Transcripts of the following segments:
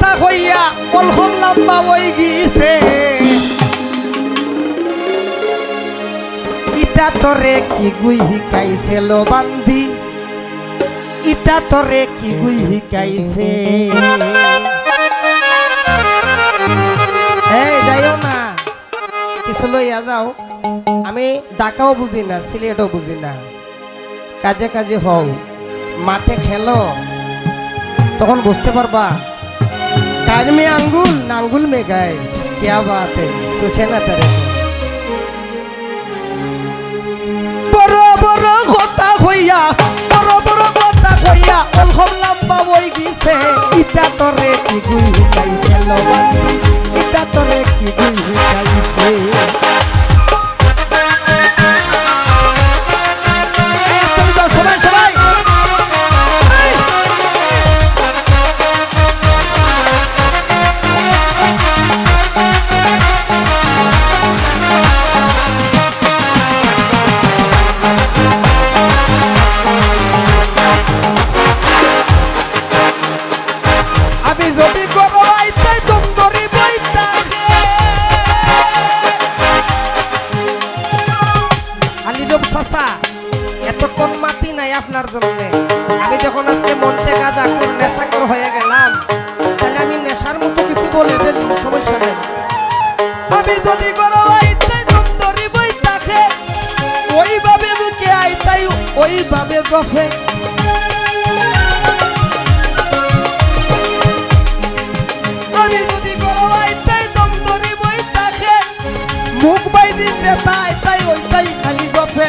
কথা হইয়া কলহম লম্বা হই গিয়েছে। ইটা তরে কি গুই শিকাইছে লো বান্ধি ইটা তরে কি গুই শিকাইছে? এই, যাইও না। কিছু লইয়া যাও। আমি ডাকাও বুঝি না, সিলেটও বুঝি না। কাজে কাজে হও। মাঠে খেলো। তখন বুঝতে পারবা কার মে আঙ্গুল না আঙ্গুল মে গায়ে क्या बात है सोचे ना तेरे বড় বড় কথা হইয়া বড় বড় কথা হইয়া অলহম লম্বা বই গিছে ইটা তরে কি গুই হিকাইছে লবান্দি ইটা তরে কি গুই হিকাইছে যদি করো আইতে তুম নাই আপনার জন্য আমি যখন আজকে মঞ্চে গাজা করে, নেশাকর হয়ে গেলাম, তাহলে আমি নেশার মতো কিছু বলে ফেলি যদি করো আইতে তুম ধরি বইতা ওইভাবে মুখে আইতাই, ওইভাবে গফে। মুখ বাই দিতে তাই তাই ওইটাই খালি গফে।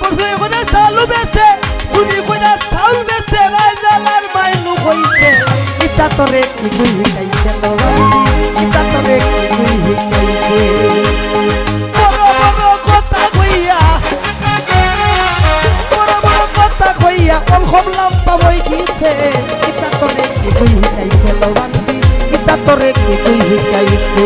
বসে ওখানে চালু বেছে শুনি কোনা চাউল বেছে রাজালার মাইনু কইছে ইতা তরে কি গুই হিকাইছে ইতা তরে কি গুই হিকাইছে বড় কথা কইয়া, বড় বড় কথা কইয়া বই গিয়েছে ইতা তরে কি গুই হিকাইছে নবান্দি ইতা তরে কি গুই হিকাইছে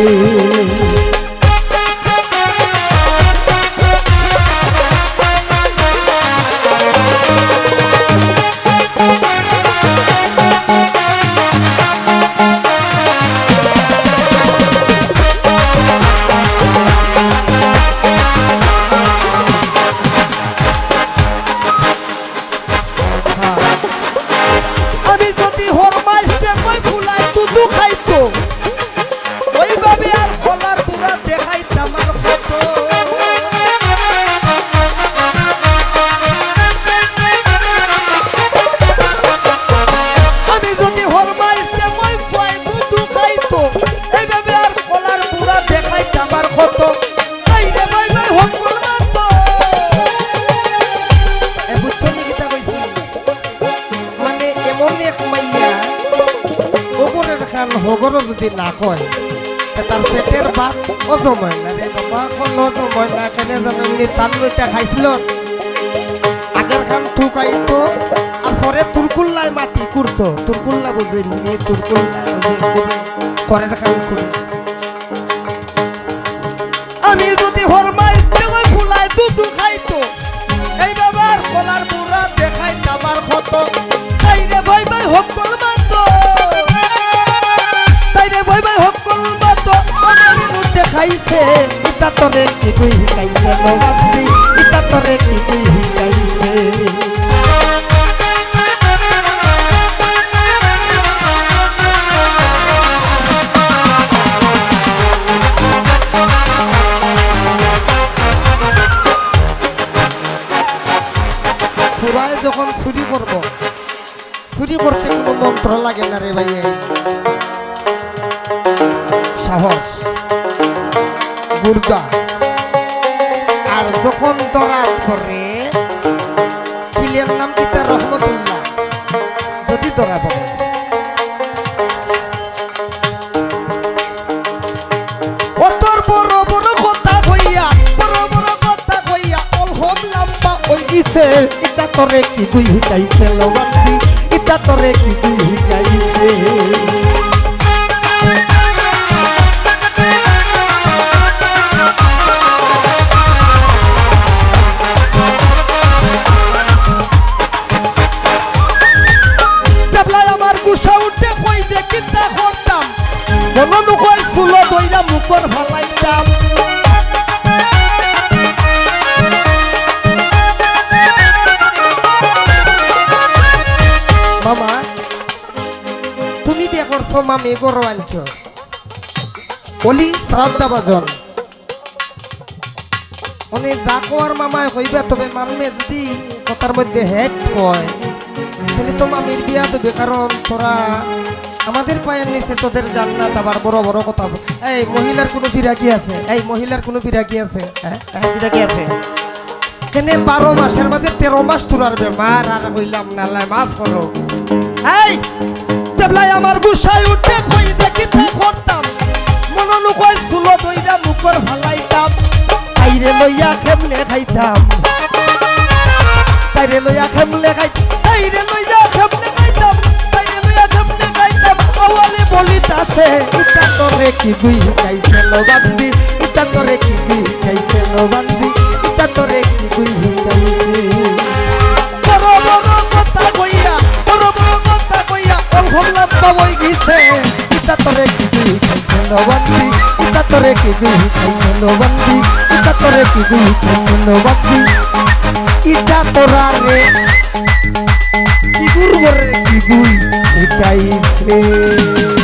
হগরও যদি না কয় তার পেটের ভাত হজম হয় বাবা কোন হয় না কেন জানো এমনি লইটা খাইছিল। আগের খান ঠুকাইতো, আর পরে তুরকুল্লাই মাটি কুড়তো। তুরকুল্লা বুঝলি নি তুরকুল্লা করের খান কুড়ে আমি যদি হরমাই ফুলাই দুধু খাইতো, এই বাবার কলার বুড়া দেখাই আমার ক্ষত ভাই ভাই দেখাইছে ইতা তরে কি তুই শিকাইছে নবান্দি ইতা তরে কি তুই চুরায় যখন চুরি করব, চুরি করতে কোনো মন্ত্র লাগে না রে ভাই গুর্দা আর যখন দরাত করে কিলের নাম কি তার রহমতুল্লাহ? যদি ধরা পড়ে ইটা তরে কি গুই হিকাইছে লবান্দি ইটা তরে কি গুই হিকাইছে? গরু আনছো অলি শ্রদ্ধা বাজন অনেক যা কোয়ার মামায় হইবে তবে মামে যদি কথার মধ্যে হেড কয় তাহলে তো মামির বিয়া দেবে কারণ তোরা আমাদের পায়ের নিচে তোদের জান্নাত আবার বড় বড় কথা এই মহিলার কোনো বিরাগী আছে? এই মহিলার কোনো বিরাগী আছে? হ্যাঁ হ্যাঁ, বিরাগী আছে। কেনে বারো মাসের মাঝে তেরো মাস তোরার বেমার আর হইলাম নালায় মাফ করো। এই! যেবলাই আমার গুসাই উঠে কই দেখি তা করতাম। মননু কই চুলো দইরা মুখর ফালাইতাম। তাইরে লইয়া কেমনে খাইতাম? তাইরে লইয়া কেমনে খাই তাইরে লইয়া কেমনে খাইতাম? তাইরে লইয়া কেমনে খাইতাম? আওয়ালে বলিতাছে, ইতা তোরে কি গুই খাইছে লো বান্দি? ইতা তোরে কি গুই খাইছে লো ইতা তোরে কি গুই খাইছে লো বান্দি ইতা তোরে কি গুই খাইছে লো বান্দি ইটা তোরা রে কি গুরবরে কি গুই শিখাইছে